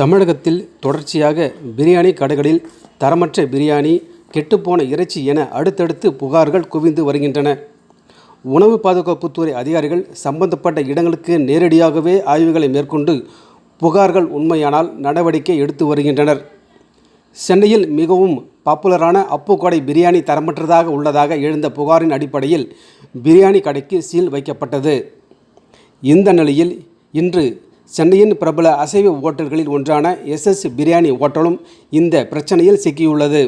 தமிழகத்தில் தொடர்ச்சியாக பிரியாணி கடைகளில் தரமற்ற பிரியாணி கெட்டுப்போன இறைச்சி என அடுத்தடுத்து புகார்கள் குவிந்து வருகின்றன. உணவு பாதுகாப்புத்துறை அதிகாரிகள் சம்பந்தப்பட்ட இடங்களுக்கு நேரடியாகவே ஆய்வுகளை மேற்கொண்டு புகார்கள் உண்மையானால் நடவடிக்கை எடுத்து வருகின்றனர். சென்னையில் மிகவும் பாப்புலரான அப்புக்கோடை பிரியாணி தரமற்றதாக உள்ளதாக எழுந்த புகாரின் அடிப்படையில் பிரியாணி கடைக்கு சீல் வைக்கப்பட்டது. இந்த நிலையில் இன்று சென்னையின் பிரபல அசைவ ஓட்டல்களில் ஒன்றான எஸ்எஸ் பிரியாணி ஓட்டலும் இந்த பிரச்சனையில் சிக்கியுள்ளது.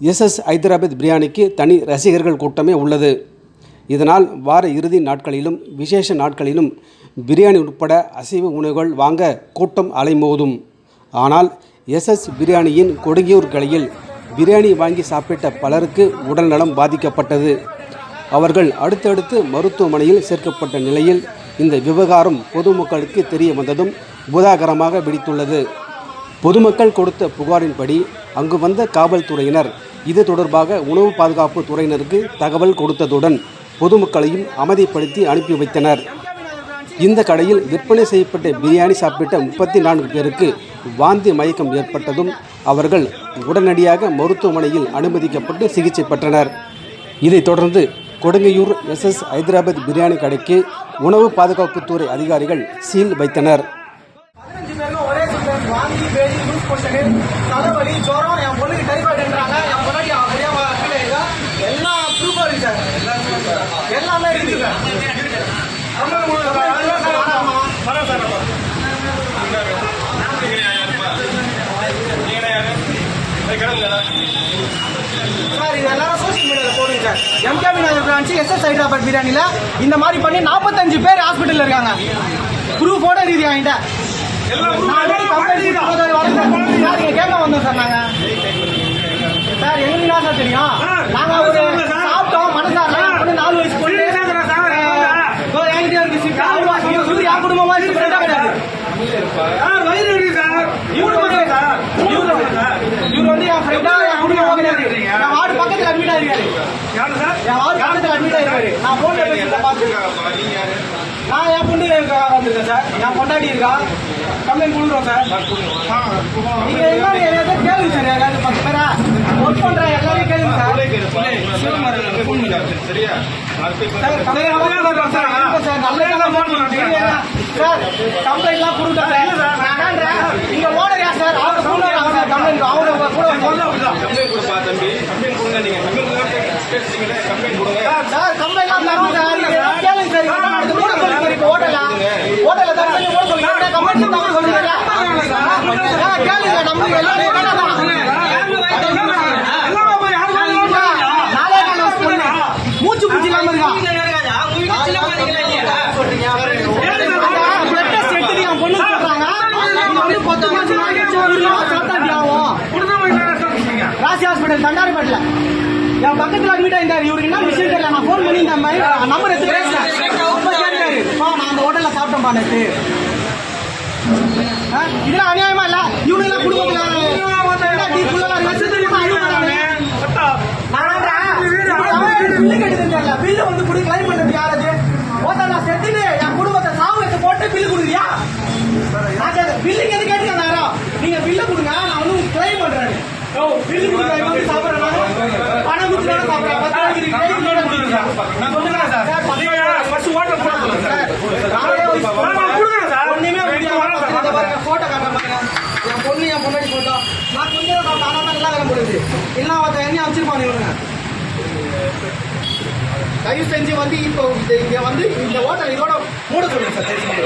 எஸ்எஸ் ஹைதராபாத் பிரியாணிக்கு தனி ரசிகர்கள் கூட்டமே உள்ளது. இதனால் வார இறுதி நாட்களிலும் விசேஷ நாட்களிலும் பிரியாணி உட்பட அசைவ உணவுகள் வாங்க கூட்டம் அலைமோதும். ஆனால் எஸ்எஸ் பிரியாணியின் கொடுங்கியூர் கலையில் பிரியாணி வாங்கி சாப்பிட்ட பலருக்கு உடல்நலம் பாதிக்கப்பட்டது. அவர்கள் அடுத்தடுத்து மருத்துவமனையில் சேர்க்கப்பட்ட நிலையில் இந்த விவகாரம் பொதுமக்களுக்கு தெரிய வந்ததும் புதாகரமாக வெடித்துள்ளது. பொதுமக்கள் கொடுத்த புகாரின்படி அங்கு வந்த காவல்துறையினர் இது தொடர்பாக உணவு பாதுகாப்பு துறையினருக்கு தகவல் கொடுத்ததுடன் பொதுமக்களையும் அமைதிப்படுத்தி அனுப்பி வைத்தனர். இந்த கடையில் விற்பனை செய்யப்பட்ட பிரியாணி சாப்பிட்ட முப்பத்தி நான்கு பேருக்கு வாந்தி மயக்கம் ஏற்பட்டதும் அவர்கள் உடனடியாக மருத்துவமனையில் அனுமதிக்கப்பட்டு சிகிச்சை பெற்றனர். இதைத் தொடர்ந்து கொடுங்கையூர் எஸ்எஸ் ஹைதராபாத் பிரியாணி கடைக்கு உணவு பாதுகாப்புத்துறை அதிகாரிகள் சீல் வைத்தனர் பதினஞ்சு பேருக்கும் ஒரே சிம்டம்ஸ் வாந்தி பேதி லூஸ் மோஷன் தலைவலி ஜுரம் என் பொண்ணுக்கு டைஃபாய்டுன்றாங்க என் பொண்ணாடி அப்படியே கீழே இருக்கா எல்லா ப்ரூஃபும் இருக்கு சார் எல்லாமே இருக்கு சார் சார் இது எல்லாரும் சோஷியல் மீடியாவில் போடுங்க sir MKP Nagar branch SS Hyderabad பிரியாணியில் இந்த மாதிரி பண்ணி நாற்பத்தஞ்சு பேர் ஹாஸ்பிட்டலில் இருக்காங்க. ப்ரூஃபோட ரீதி சார் இங்க கேட்க வந்தோம் சார் நாங்க. சார் எங்களுக்கு என்ன சார் தெரியும்? நாங்க ஒரு சாப்பிட்டோம் மனசார நாலு வயசு பொண்ணு இதோ என்கிட்ட இருக்கு சிக்கா இவரு என் குடும்பமா இருக்கு கிடையாது இவரு வந்து இவரு வந்து என் ஃப்ரெண்டா என் குடும்பமா கிடையாது பக்கத்துல அட்மிட் ஆயிருக்காரு. என் வார்டு பக்கத்துல அட்மிட் ஆயிருக்காரு. நான் போன்ல பேசிட்டு பார்த்து நான் என் பொண்ணு இருக்கா வந்திருக்கேன் சார். என் பொண்டாட்டி இருக்கா? கம்ப்ளைண்ட் கொடுக்குறோம் சார். நீங்க எல்லாரும் ஏதாவது கேளுங்க சார். யாராவது பத்து பேரா ஒர்க் பண்ற எல்லாரையும் கேளுங்க சார். Sir complaint sir. இருங்க சார். சார் கம்ப்ளைண்ட்லாம் கொடுக்குறோம் சார் நான் யார் சார்? அவர் சார். கம்ப்ளைண்ட் அவரு கூட மூச்சு பூச்சி இல்லாம இருக்கா? பொண்ணு சொல்றாங்க இது வந்து பத்து மாசம் ஆகிடுச்சு ஒரு நாள் சாப்பிட்டாட்டி ஆகும் ராசி ஹாஸ்பிட்டல் தண்டாரிப்பேட்டில் என் பக்கத்துல அட்மிட் ஆயிருந்தாரு இவருக்கு என்ன விஷயம் தெரியல நான் ஃபோன் பண்ணி இந்த மாதிரி நம்பர் எடுத்து பேசுறேன். அப்ப கேட்டாரு "பா, நான் அந்த ஹோட்டல்ல சாப்பிட்டேன்பா நேற்று ஆ, இதெல்லாம் அநியாயமா இல்ல? எல்லாம் குடும்பத்துல பில்லு வந்து குடி கிளைம் பண்றது யாராவது? ஓத்தா நான் செத்துட்டு என் குடும்பத்தை சாவு போட்டு பில்லு கொடுக்குறியா? நான் கேட்க- பில்லுக்கு எது கேட்டுக்க நேரம் நீங்க பில்லு கொடுங்க நான் வந்து கிளைம் பண்றேன் ஓ, பில்லு கொடுங்க இவன் பணம் பத்து கைக்கு நான் சார். சார், பத்து சார், நானே ஒரு ஒண்ணுமே பாருங்க, பாருங்க. என் பொண்ணு என் நான் கொஞ்சம் தான் சாப்பிட்டேன், வேலை முடியுது. ஒருத்தன் தயவு செஞ்சு வந்து இப்போ இங்கே இங்க வந்து இந்த ஹோட்டல் இதோட மூட சொல்லுங்க சார் தெரிஞ்சு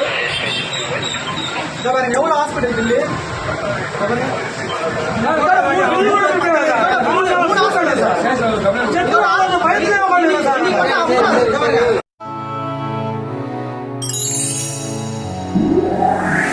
பாருங்க எவ்வளவு ஹாஸ்பிட்டல் பில்லு Yeah.